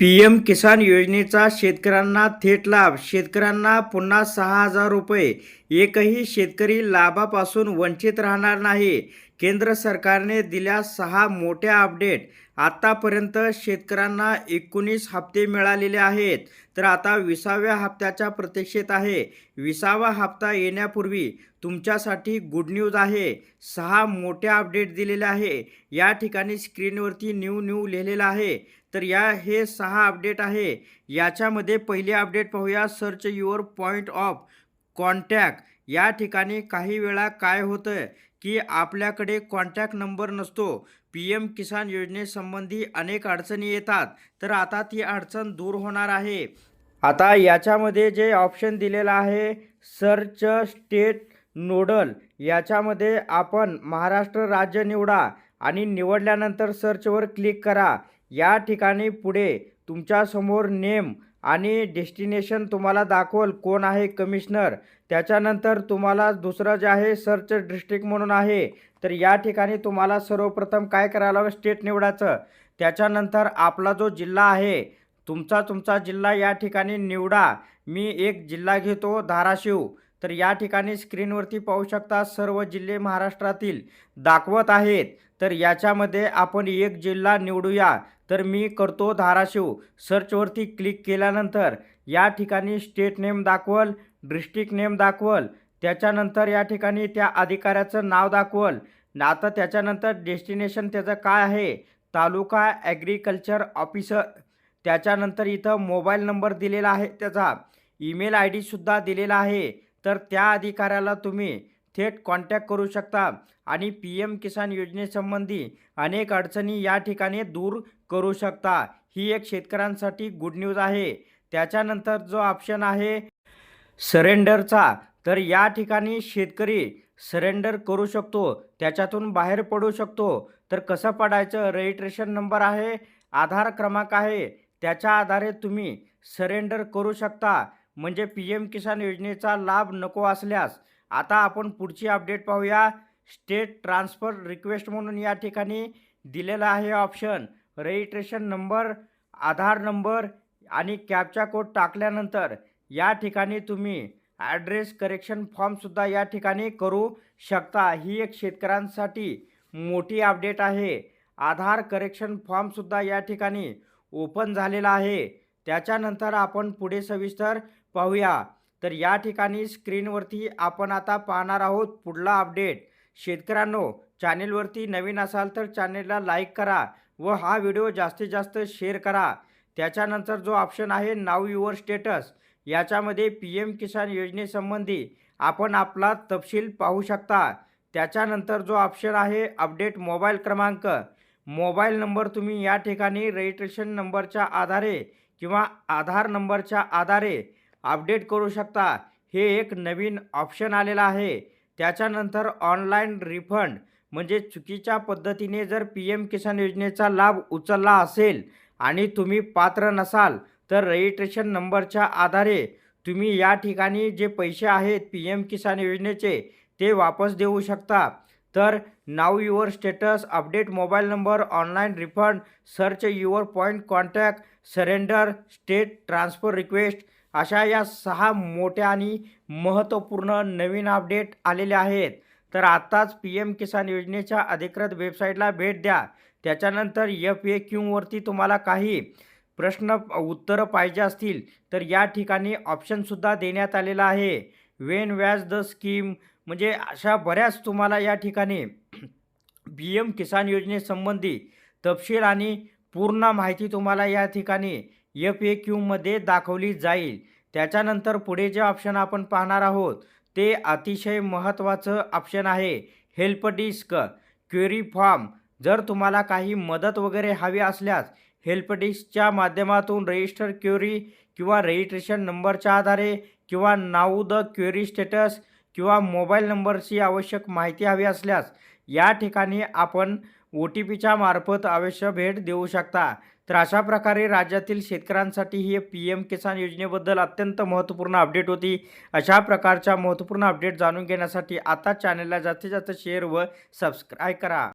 P M किसान योजनेचा शेतकऱ्यांना थेट लाभ. शेतकऱ्यांना पुन्हा सहा हजार रुपये. एकही शेतकरी लाभापासून वंचित राहणार नाही. केंद्र सरकारने दिल्या सहा मोठ्या अपडेट आत्तापर्यंत शेतकऱ्यांना एकोणीस हप्ते मिळालेले आहेत. तर आता विसाव्या हप्त्याच्या प्रतीक्षेत आहे. विसावा हप्ता येण्यापूर्वी तुमच्यासाठी गुड न्यूज आहे. सहा मोठ्या अपडेट दिलेल्या आहे. या ठिकाणी स्क्रीनवरती न्यू न्यू लिहिलेलं आहे. तर या हे सहा अपडेट आहे. याच्यामध्ये पहिले अपडेट पाहूया. Search your point of contact या ठिकाणी काही वेळा काय होतं की आपल्याकडे कॉन्टॅक्ट नंबर नसतो. पी एम किसान योजनेसंबंधी अनेक अडचणी येतात. तर आता ती अडचण दूर होणार आहे. आता याच्यामध्ये जे ऑप्शन दिलेलं आहे सर्च स्टेट नोडल याच्यामध्ये आपण महाराष्ट्र राज्य निवडा आणि निवडल्यानंतर सर्चवर क्लिक करा. या ठिकाणी पुढे तुमच्यासमोर नेम आणि डेस्टिनेशन तुम्हाला दाखवल कोण आहे कमिशनर. त्याच्यानंतर तुम्हाला दुसरं जे आहे सर्च डिस्ट्रिक्ट म्हणून आहे. तर या ठिकाणी तुम्हाला सर्वप्रथम काय करायला हवं? स्टेट निवडायचं. त्याच्यानंतर आपला जो जिल्हा आहे तुमचा तुमचा जिल्हा या ठिकाणी निवडा. मी एक जिल्हा घेतो धाराशिव. तर या ठिकाणी स्क्रीनवरती पाहू शकता सर्व जिल्हे महाराष्ट्रातील दाखवत आहेत. तर याच्यामध्ये आपण एक जिल्हा निवडूया. तर मी करतो धाराशिव. सर्चवरती क्लिक केल्यानंतर या ठिकाणी स्टेट नेम दाखवल डिस्ट्रिक्ट नेम दाखवल. त्याच्यानंतर या ठिकाणी त्या अधिकाऱ्याचं नाव दाखवल. आता त्याच्यानंतर डेस्टिनेशन त्याचं काय आहे? Taluka agriculture officer. त्याच्यानंतर इथं मोबाईल नंबर दिलेला आहे त्याचा. ईमेल आय डीसुद्धा दिलेला आहे. तर त्या अधिकाऱ्याला तुम्ही थेट कॉन्टॅक्ट करू शकता आणि पी एम किसान योजनेसंबंधी अनेक अडचणी या ठिकाणी दूर करू शकता. ही एक शेतकऱ्यांसाठी गुड न्यूज आहे. त्याच्यानंतर जो ऑप्शन आहे सरेंडरचा तर या ठिकाणी शेतकरी सरेंडर करू शकतो. त्याच्यातून बाहेर पडू शकतो. तर कसं पडायचं? रजिस्ट्रेशन नंबर आहे आधार क्रमांक आहे. त्याच्या आधारे तुम्ही सरेंडर करू शकता. म्हणजे पी एम किसान योजनेचा लाभ नको असल्यास आता आपण पुढची अपडेट पाहूया. स्टेट ट्रान्सफर रिक्वेस्ट म्हणून या ठिकाणी दिलेला आहे option. Registration number Aadhaar number आणि कॅबचा कोड टाकल्यानंतर या ठिकाणी तुम्ही ॲड्रेस करेक्शन फॉर्मसुद्धा या ठिकाणी करू शकता. ही एक शेतकऱ्यांसाठी मोठी अपडेट आहे. आधार करेक्शन फॉर्मसुद्धा या ठिकाणी ओपन झालेला आहे. त्याच्यानंतर आपण पुढे सविस्तर पाहूया. तर या ठिकाणी स्क्रीनवरती आपण आता पाहणार आहोत पुढला अपडेट. शेतकऱ्यांनो चॅनेलवरती नवीन असाल तर चॅनेलला लाईक करा व हा व्हिडिओ जास्तीत जास्त शेअर करा. त्याच्यानंतर जो ऑप्शन आहे नाव युअर स्टेटस याच्यामध्ये पी एम किसान योजनेसंबंधी आपण आपला तपशील पाहू शकता. त्याच्यानंतर जो ऑप्शन आहे अपडेट मोबाईल क्रमांक. मोबाईल नंबर तुम्ही या ठिकाणी रजिस्ट्रेशन नंबरच्या आधारे किंवा आधार नंबरच्या आधारे अपडेट करू शकता. हे एक नवीन ऑप्शन आलेलं आहे. त्याच्यानंतर ऑनलाईन रिफंड म्हणजे चुकीच्या पद्धतीने जर पी एम किसान योजनेचा लाभ उचलला असेल आणि तुम्ही पात्र नसाल तर रजिस्ट्रेशन नंबरच्या आधारे तुम्ही या ठिकाणी जे पैसे आहेत पी एम किसान योजनेचे ते वापस देऊ शकता. तर know your status update mobile number online refund search your point contact surrender state transfer request अशा या सहा मोठ्या आणि महत्त्वपूर्ण नवीन अपडेट आलेले आहेत. तर आत्ताच पी एम किसान योजनेच्या अधिकृत वेबसाईटला भेट द्या. त्याच्यानंतर एफ ए क्यूवरती तुम्हाला काही प्रश्न उत्तरं पाहिजे असतील तर या ठिकाणी ऑप्शनसुद्धा देण्यात आलेला आहे. वेन व्याज द स्कीम म्हणजे अशा बऱ्याच तुम्हाला या ठिकाणी पी एम किसान योजनेसंबंधी तपशील आणि पूर्ण माहिती तुम्हाला या ठिकाणी एफ ए क्यूमध्ये दाखवली जाईल. त्याच्यानंतर पुढे जे ऑप्शन आपण पाहणार आहोत ते अतिशय महत्त्वाचं ऑप्शन आहे. हेल्प डिस्क क्वेरी फॉर्म जर तुम्हाला काही मदत वगैरे हवी असल्यास हेल्प डिस्कच्या माध्यमातून रजिस्टर क्युरी किंवा रजिस्ट्रेशन नंबरच्या आधारे किंवा नाऊ द क्युरी स्टेटस किंवा मोबाईल नंबरची आवश्यक माहिती हवी असल्यास या ठिकाणी आपण ओ टी पीच्या मार्फत अवश्य भेट देऊ शकता. तर अशा प्रकारे राज्यातील शेतकऱ्यांसाठी ही पी एम किसान योजनेबद्दल अत्यंत महत्त्वपूर्ण अपडेट होती. अशा प्रकारच्या महत्त्वपूर्ण अपडेट जाणून घेण्यासाठी आता चॅनलला जास्तीत जास्त शेअर व सबस्क्राईब करा.